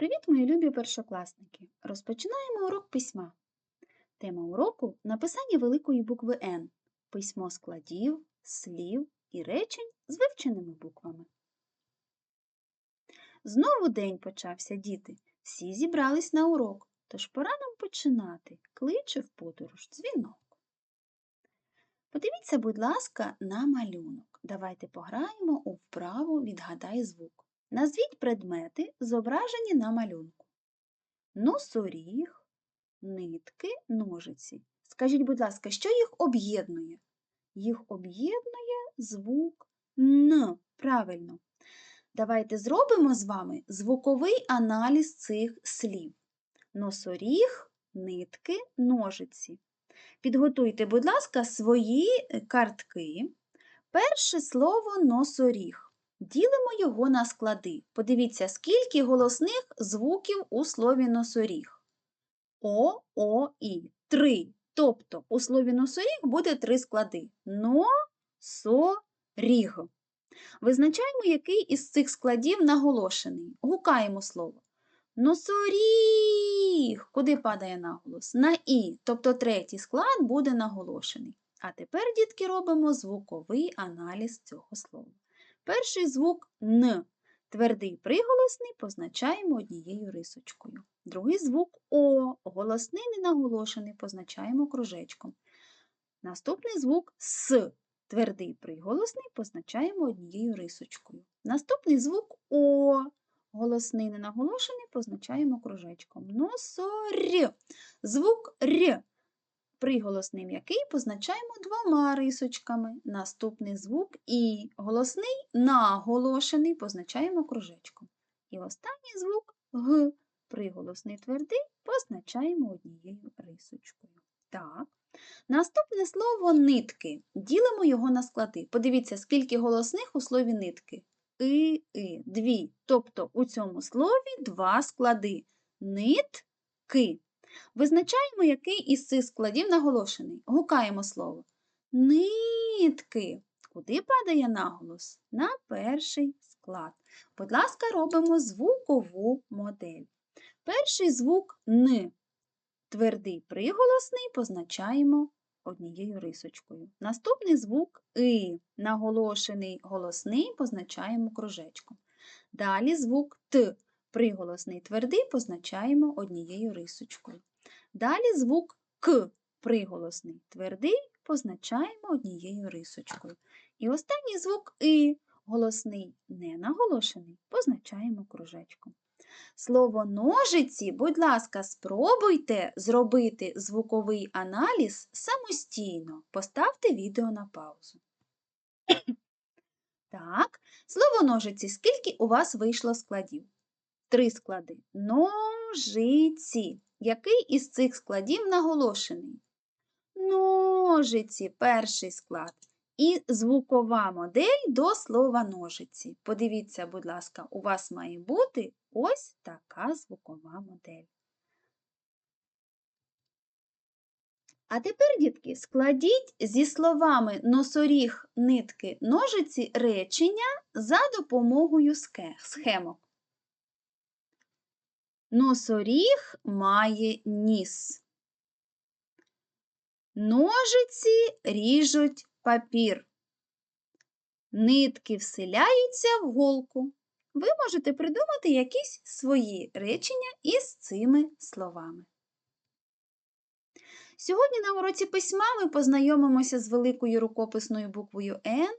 Привіт, мої любі першокласники! Розпочинаємо урок письма. Тема уроку написання великої букви Н, письмо складів, слів і речень з вивченими буквами. Знову день почався, діти. Всі зібрались на урок, тож пора нам починати. Кличе в подорож дзвінок. Подивіться, будь ласка, на малюнок. Давайте пограємо у вправу «Відгадай звук». Назвіть предмети, зображені на малюнку. Носоріг, нитки, ножиці. Скажіть, будь ласка, що їх об'єднує? Їх об'єднує звук Н. Правильно. Давайте зробимо з вами звуковий аналіз цих слів. Носоріг, нитки, ножиці. Підготуйте, будь ласка, свої картки. Перше слово носоріг. Ділимо його на склади. Подивіться, скільки голосних звуків у слові носоріг. О, О, І. Три. Тобто у слові носоріг буде три склади. Но, со, ріг. Визначаємо, який із цих складів наголошений. Гукаємо слово. Носоріг. Куди падає наголос? На І. Тобто третій склад буде наголошений. А тепер, дітки, робимо звуковий аналіз цього слова. Перший звук Н. Твердий приголосний позначаємо однією рисочкою. Другий звук О. Голосний ненаголошений позначаємо кружечком. Наступний звук С. Твердий приголосний позначаємо однією рисочкою. Наступний звук О. Голосний ненаголошений позначаємо кружечком. Носорь. Звук Р. Приголосний м'який позначаємо двома рисочками. Наступний звук І. Голосний наголошений позначаємо кружечком. І останній звук Г. Приголосний твердий позначаємо однією рисочкою. Так. Наступне слово нитки. Ділимо його на склади. Подивіться, скільки голосних у слові нитки. И, и, дві. Тобто у цьому слові два склади. Нитки. Визначаємо, який із цих складів наголошений. Гукаємо слово. Нитки. Куди падає наголос? На перший склад. Будь ласка, робимо звукову модель. Перший звук Н. Твердий приголосний позначаємо однією рисочкою. Наступний звук И. Наголошений голосний позначаємо кружечком. Далі звук Т. Приголосний твердий позначаємо однією рисочкою. Далі звук К. Приголосний твердий позначаємо однією рисочкою. І останній звук И. Голосний не наголошений, позначаємо кружечком. Слово ножиці, будь ласка, спробуйте зробити звуковий аналіз самостійно. Поставте відео на паузу. Так, слово ножиці, скільки у вас вийшло складів? Три склади. Ножиці. Який із цих складів наголошений? Ножиці перший склад. І звукова модель до слова ножиці. Подивіться, будь ласка, у вас має бути ось така звукова модель. А тепер, дітки, складіть зі словами носоріг, нитки, ножиці речення за допомогою схемок. Носоріг має ніс. Ножиці ріжуть папір. Нитки вселяються в голку. Ви можете придумати якісь свої речення із цими словами. Сьогодні на уроці письма ми познайомимося з великою рукописною буквою Н,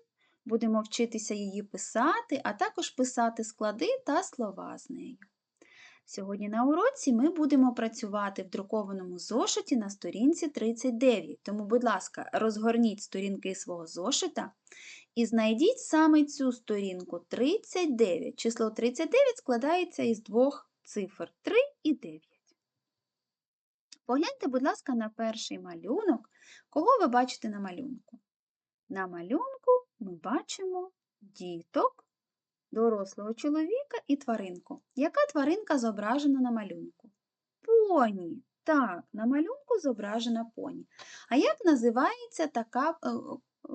будемо вчитися її писати, а також писати склади та слова з нею. Сьогодні на уроці ми будемо працювати в друкованому зошиті на сторінці 39. Тому, будь ласка, розгорніть сторінки свого зошита і знайдіть саме цю сторінку 39. Число 39 складається із двох цифр 3 і 9. Погляньте, будь ласка, на перший малюнок. Кого ви бачите на малюнку? На малюнку ми бачимо діток дорослого чоловіка і тваринку. Яка тваринка зображена на малюнку? Поні. Так, на малюнку зображена поні. А як називається така е,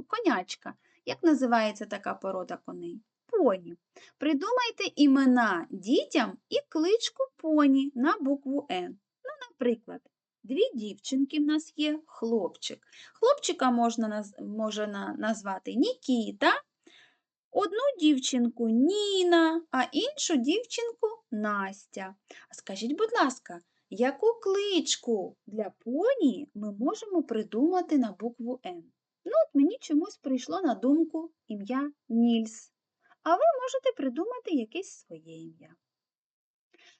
конячка? Як називається така порода коней? поні. Придумайте імена дітям і кличку поні на букву Н. Ну, наприклад, дві дівчинки в нас є, хлопчик. Хлопчика можна можна назвати Нікіта, одну дівчинку Ніна, а іншу дівчинку Настя. Скажіть, будь ласка, яку кличку для поні ми можемо придумати на букву Н? Ну, от мені чомусь прийшло на думку ім'я Нільс. А ви можете придумати якесь своє ім'я.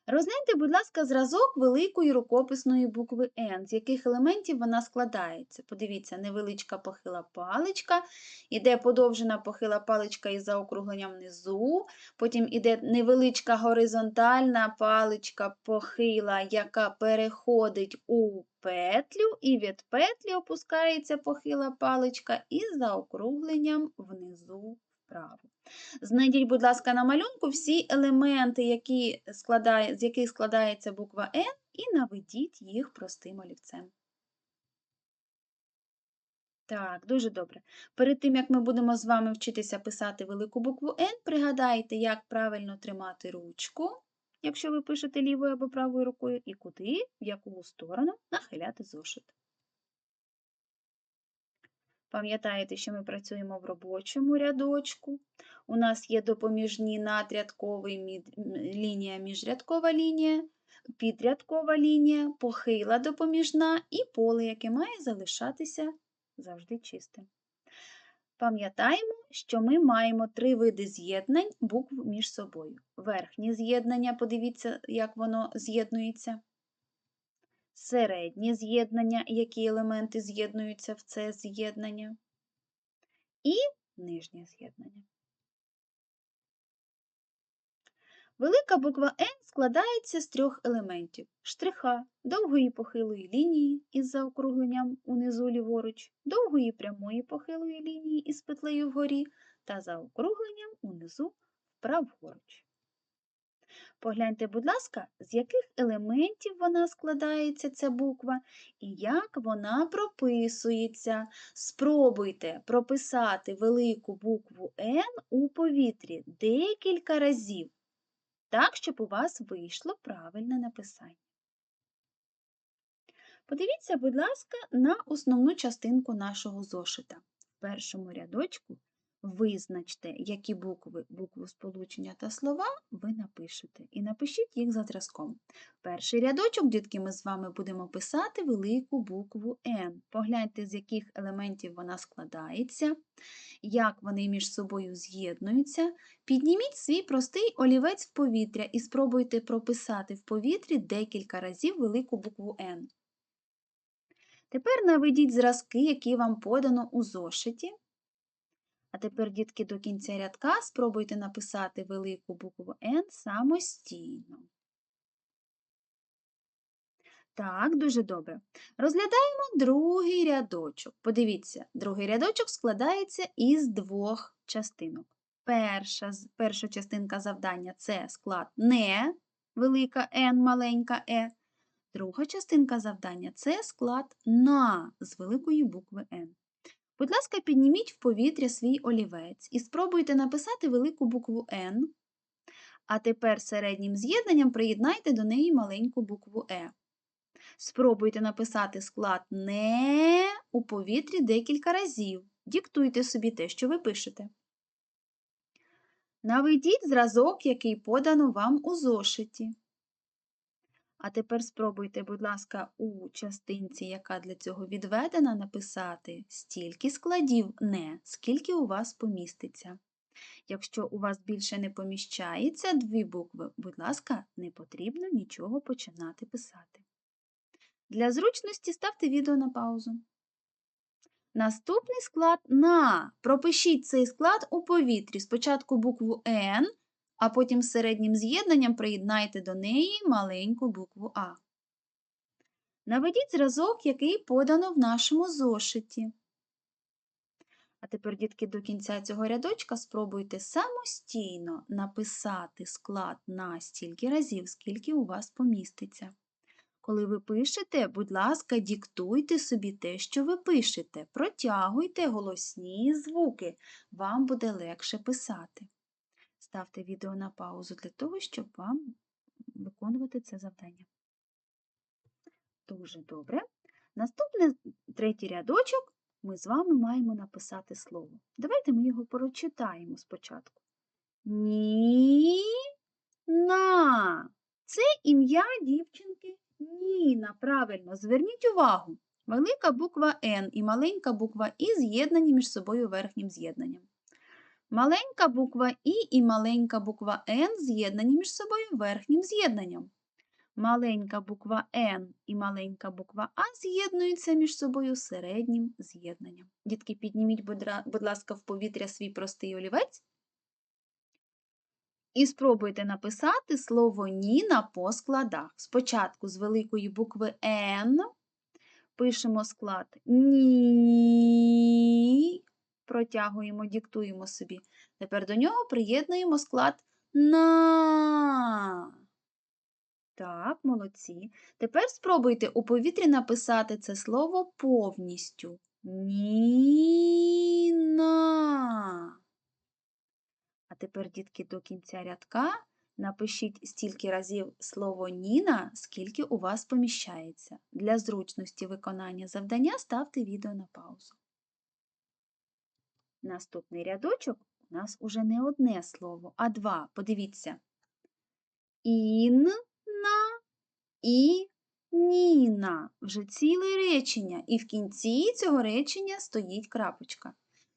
Розгляньте, будь ласка, зразок великої рукописної букви Н, з яких елементів вона складається. Подивіться, невеличка похила паличка, іде подовжена похила паличка із заокругленням внизу, потім іде невеличка горизонтальна паличка похила, яка переходить у петлю, і від петлі опускається похила паличка із заокругленням внизу вправо. Знайдіть, будь ласка, на малюнку всі елементи, які складає, з яких складається буква Н, і наведіть їх простим олівцем. Так, дуже добре. Перед тим, як ми будемо з вами вчитися писати велику букву Н, пригадайте, як правильно тримати ручку, якщо ви пишете лівою або правою рукою, і куди, в яку сторону нахиляти зошит. Пам'ятаєте, що ми працюємо в робочому рядочку. У нас є допоміжні надрядковий лінія, міжрядкова лінія, підрядкова лінія, похила допоміжна і поле, яке має залишатися завжди чистим. Пам'ятаємо, що ми маємо три види з'єднань букв між собою. Верхнє з'єднання, подивіться, як воно з'єднується. Середнє з'єднання, які елементи з'єднуються в це з'єднання. І нижнє з'єднання. Велика буква Н складається з трьох елементів: штриха, довгої похилої лінії із заокругленням унизу ліворуч, довгої прямої похилої лінії із петлею вгорі та заокругленням унизу вправоруч. Погляньте, будь ласка, з яких елементів вона складається, ця буква, і як вона прописується. Спробуйте прописати велику букву Н у повітрі декілька разів, так, щоб у вас вийшло правильне написання. Подивіться, будь ласка, на основну частинку нашого зошита. В першому рядочку визначте, які букви, букву сполучення та слова ви напишете. І напишіть їх за зразком. Перший рядочок, дітки, ми з вами будемо писати велику букву Н. Погляньте, з яких елементів вона складається, як вони між собою з'єднуються. Підніміть свій простий олівець в повітря і спробуйте прописати в повітрі декілька разів велику букву Н. Тепер наведіть зразки, які вам подано у зошиті. А тепер, дітки, до кінця рядка спробуйте написати велику букву Н самостійно. Так, дуже добре. Розглядаємо другий рядочок. Подивіться, другий рядочок складається із двох частинок. Перша, перша частинка завдання це склад не велика Н, маленька Е. Друга частинка завдання це склад на з великої букви Н. Будь ласка, підніміть в повітря свій олівець і спробуйте написати велику букву Н, а тепер середнім з'єднанням приєднайте до неї маленьку букву Е. Спробуйте написати склад не у повітрі декілька разів. Діктуйте собі те, що ви пишете. Наведіть зразок, який подано вам у зошиті. А тепер спробуйте, будь ласка, у частинці, яка для цього відведена, написати стільки складів не, скільки у вас поміститься. Якщо у вас більше не поміщається дві букви, будь ласка, не потрібно нічого починати писати. Для зручності ставте відео на паузу. Наступний склад на. Пропишіть цей склад у повітрі. Спочатку букву Н, а потім середнім з'єднанням приєднайте до неї маленьку букву А. Наведіть зразок, який подано в нашому зошиті. А тепер, дітки, до кінця цього рядочка спробуйте самостійно написати склад на стільки разів, скільки у вас поміститься. Коли ви пишете, будь ласка, диктуйте собі те, що ви пишете. Протягуйте голосні звуки, вам буде легше писати. Ставте відео на паузу для того, щоб вам виконувати це завдання. Дуже добре. Наступний третій рядочок ми з вами маємо написати слово. Давайте ми його прочитаємо спочатку. Ні. На. Це ім'я дівчинки Ніна. Правильно, зверніть увагу. Велика буква Н і маленька буква І з'єднані між собою верхнім з'єднанням. Маленька буква І і маленька буква Н з'єднані між собою верхнім з'єднанням. Маленька буква Н і маленька буква А з'єднуються між собою середнім з'єднанням. Дітки, підніміть, будь ласка, в повітря свій простий олівець. І спробуйте написати слово Ніна по складах. Спочатку з великої букви Н пишемо склад Ні, протягуємо, диктуємо собі. Тепер до нього приєднуємо склад На. Так, молодці. Тепер спробуйте у повітрі написати це слово повністю. Ніна. А тепер, дітки, до кінця рядка напишіть стільки разів слово Ніна, скільки у вас поміщається. Для зручності виконання завдання ставте відео на паузу. Наступний рядочок у нас уже не одне слово, а два. Подивіться. Інна і Ніна. Вже ціле речення. І в кінці цього речення стоїть крапочка.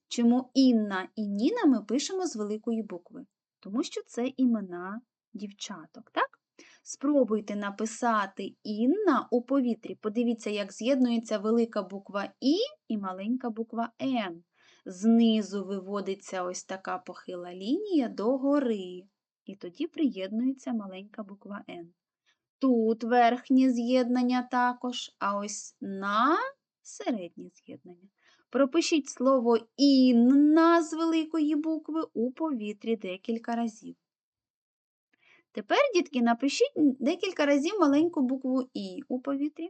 Чому Інна і Ніна ми пишемо з великої букви? Тому що це імена дівчаток, так? Спробуйте написати Інна у повітрі. Подивіться, як з'єднується велика буква І і маленька буква Н. Знизу виводиться ось така похила лінія догори. І тоді приєднується маленька буква Н. Тут верхнє з'єднання також, а ось на середнє з'єднання. Пропишіть слово інна з великої букви у повітрі декілька разів. Тепер, дітки, напишіть декілька разів маленьку букву І у повітрі.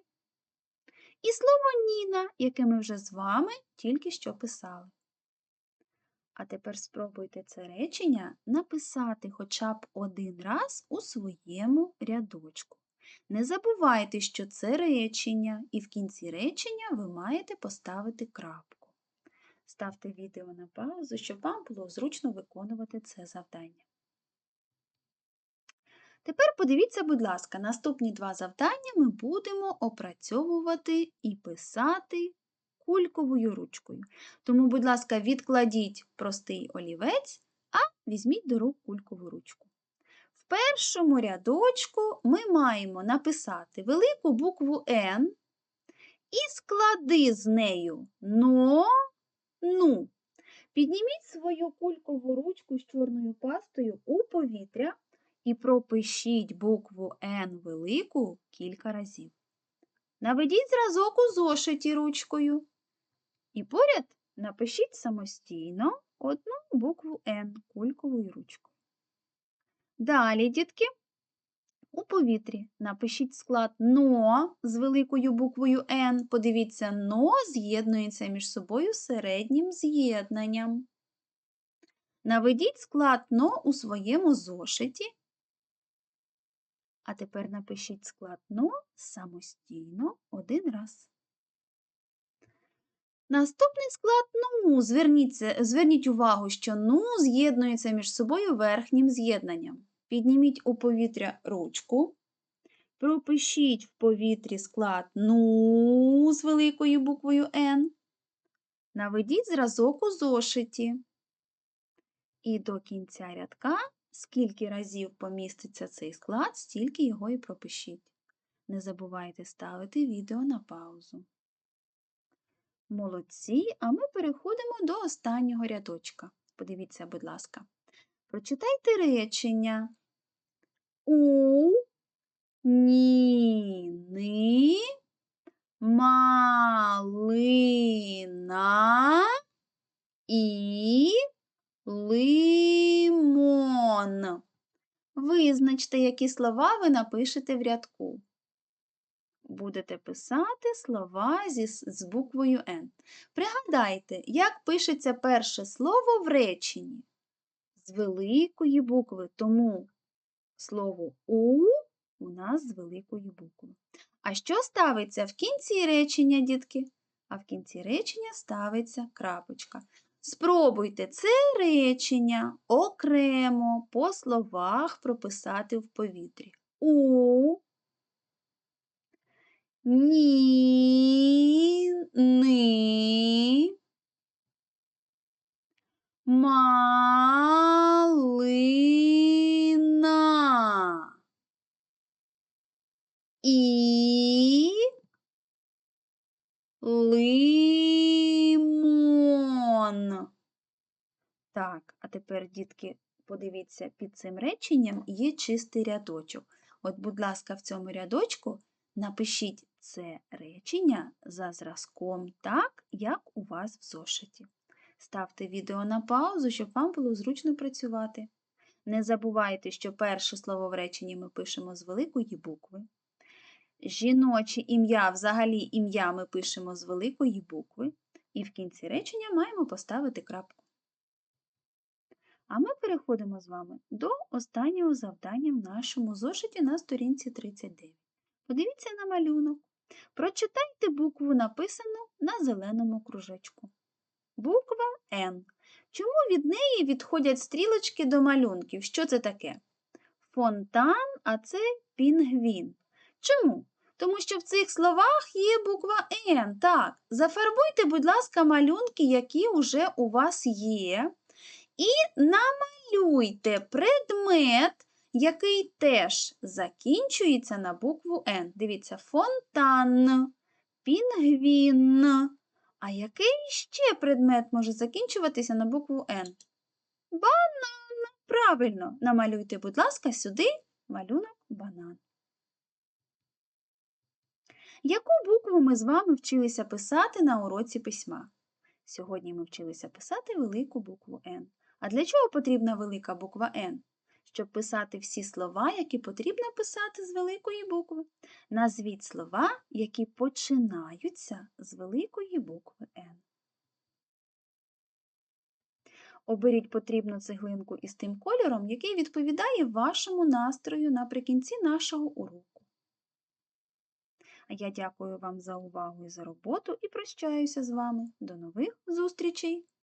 І слово Ніна, яке ми вже з вами тільки що писали. А тепер спробуйте це речення написати хоча б один раз у своєму рядочку. Не забувайте, що це речення, і в кінці речення ви маєте поставити крапку. Ставте відео на паузу, щоб вам було зручно виконувати це завдання. Тепер подивіться, будь ласка, наступні два завдання ми будемо опрацьовувати і писати кульковою ручкою. Тому, будь ласка, відкладіть простий олівець, а візьміть до рук кулькову ручку. В першому рядочку ми маємо написати велику букву Н і склади з нею но, ну. Підніміть свою кулькову ручку з чорною пастою у повітря і пропишіть букву Н велику кілька разів. Наведіть зразок у зошиті ручкою. І поряд напишіть самостійно одну букву Н кульковою ручкою. Далі, дітки, у повітрі напишіть склад НО з великою буквою Н. Подивіться, НО з'єднується між собою середнім з'єднанням. Наведіть склад НО у своєму зошиті. А тепер напишіть склад НО самостійно один раз. Наступний склад ну. Зверніть увагу, що ну з'єднується між собою верхнім з'єднанням. Підніміть у повітря ручку, пропишіть в повітрі склад ну з великою буквою Н. Наведіть зразок у зошиті. І до кінця рядка, скільки разів поміститься цей склад, стільки його і пропишіть. Не забувайте ставити відео на паузу. Молодці, а ми переходимо до останнього рядочка. Подивіться, будь ласка. Прочитайте речення. У ніни малина і лимон. Визначте, які слова ви напишете в рядку будете писати слова зі, з буквою Н. Пригадайте, як пишеться перше слово в реченні. з великої букви, тому слово у у нас з великої букви. А що ставиться в кінці речення, дітки? А в кінці речення ставиться крапочка. Спробуйте це речення окремо по словах прописати в повітрі. У, ні, ни, малина. І лимон. Так, а тепер, дітки, подивіться, під цим реченням є чистий рядочок. От, будь ласка, в цьому рядочку напишіть це речення за зразком так, як у вас в зошиті. Ставте відео на паузу, щоб вам було зручно працювати. Не забувайте, що перше слово в реченні ми пишемо з великої букви. Жіноче ім'я, взагалі ім'я ми пишемо з великої букви, і в кінці речення маємо поставити крапку. А ми переходимо з вами до останнього завдання в нашому зошиті на сторінці 39. Подивіться на малюнок. Прочитайте букву, написану на зеленому кружечку. Буква Н. Чому від неї відходять стрілочки до малюнків? Що це таке? Фонтан, а це пінгвін. Чому? Тому що в цих словах є буква Н. Так, зафарбуйте, будь ласка, малюнки, які вже у вас є, і намалюйте предмет, який теж закінчується на букву Н. Дивіться, фонтан, пінгвін. А який ще предмет може закінчуватися на букву Н? Банан. Правильно, намалюйте, будь ласка, сюди малюнок банан. Яку букву ми з вами вчилися писати на уроці письма? Сьогодні ми вчилися писати велику букву Н. А для чого потрібна велика буква Н? Щоб писати всі слова, які потрібно писати з великої букви. Назвіть слова, які починаються з великої букви Н. Оберіть потрібну цеглинку із тим кольором, який відповідає вашому настрою наприкінці нашого уроку. Я дякую вам за увагу і за роботу і прощаюся з вами. До нових зустрічей!